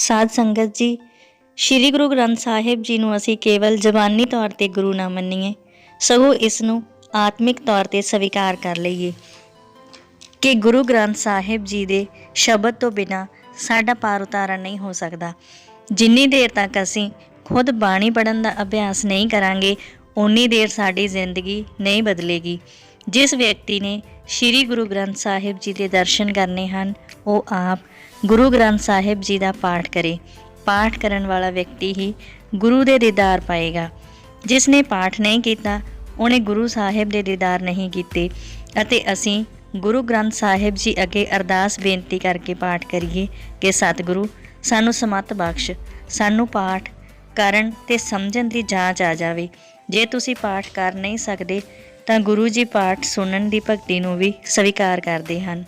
ਸਾਧ ਸੰਗਤ ਜੀ, ਸ੍ਰੀ ਗੁਰੂ ਗ੍ਰੰਥ ਸਾਹਿਬ ਜੀ ਨੂੰ ਅਸੀਂ ਕੇਵਲ ਜ਼ਬਾਨੀ ਤੌਰ ਤੇ ਗੁਰੂ ਨਾ ਮੰਨੀਏ, ਸਗੋਂ ਇਸ ਨੂੰ ਆਤਮਿਕ ਤੌਰ ਤੇ ਸਵੀਕਾਰ ਕਰ ਲਈਏ। ਕਿ ਗੁਰੂ ਗ੍ਰੰਥ ਸਾਹਿਬ ਜੀ ਦੇ ਸ਼ਬਦ ਤੋਂ ਬਿਨਾ ਸਾਡਾ ਪਾਰ ਉਤਾਰਾ ਨਹੀਂ ਹੋ ਸਕਦਾ। ਜਿੰਨੀ ਦੇਰ ਤੱਕ ਅਸੀਂ ਖੁਦ ਬਾਣੀ ਪੜਨ ਦਾ ਅਭਿਆਸ ਨਹੀਂ ਕਰਾਂਗੇ ਉਨੀ ਦੇਰ ਸਾਡੀ ਜ਼ਿੰਦਗੀ ਨਹੀਂ ਬਦਲੇਗੀ। ਜਿਸ ਵਿਅਕਤੀ ਨੇ ਸ੍ਰੀ ਗੁਰੂ ਗ੍ਰੰਥ ਸਾਹਿਬ ਜੀ ਦੇ ਦਰਸ਼ਨ ਕਰਨੇ ਹਨ, ਉਹ ਆਪ ਗੁਰੂ ਗ੍ਰੰਥ ਸਾਹਿਬ ਜੀ ਦਾ ਪਾਠ ਕਰੇ। ਪਾਠ ਕਰਨ ਵਾਲਾ ਵਿਅਕਤੀ ਹੀ ਗੁਰੂ ਦੇ ਦੀਦਾਰ ਪਾਏਗਾ। ਜਿਸ ਨੇ ਪਾਠ ਨਹੀਂ ਕੀਤਾ, ਉਹਨੇ ਗੁਰੂ ਸਾਹਿਬ ਦੇ ਦੀਦਾਰ ਨਹੀਂ ਕੀਤੇ ਅਤੇ ਅਸੀਂ ਗੁਰੂ ਗ੍ਰੰਥ ਸਾਹਿਬ ਜੀ ਅੱਗੇ ਅਰਦਾਸ ਬੇਨਤੀ ਕਰਕੇ ਪਾਠ ਕਰੀਏ ਕਿ ਸਤਿਗੁਰੂ, ਸਾਨੂੰ ਸਮਤ ਬਖਸ਼, ਸਾਨੂੰ ਪਾਠ ਕਰਨ ਤੇ ਸਮਝਣ ਦੀ ਜਾਂਚ ਆ ਜਾਵੇ। ਜੇ ਤੁਸੀਂ ਪਾਠ ਕਰ ਨਹੀਂ ਸਕਦੇ ਤਾਂ ਗੁਰੂ ਜੀ ਪਾਠ ਸੁਣਨ ਦੀ ਭਗਤੀ ਨੂੰ ਵੀ ਸਵੀਕਾਰ ਕਰਦੇ ਹਨ।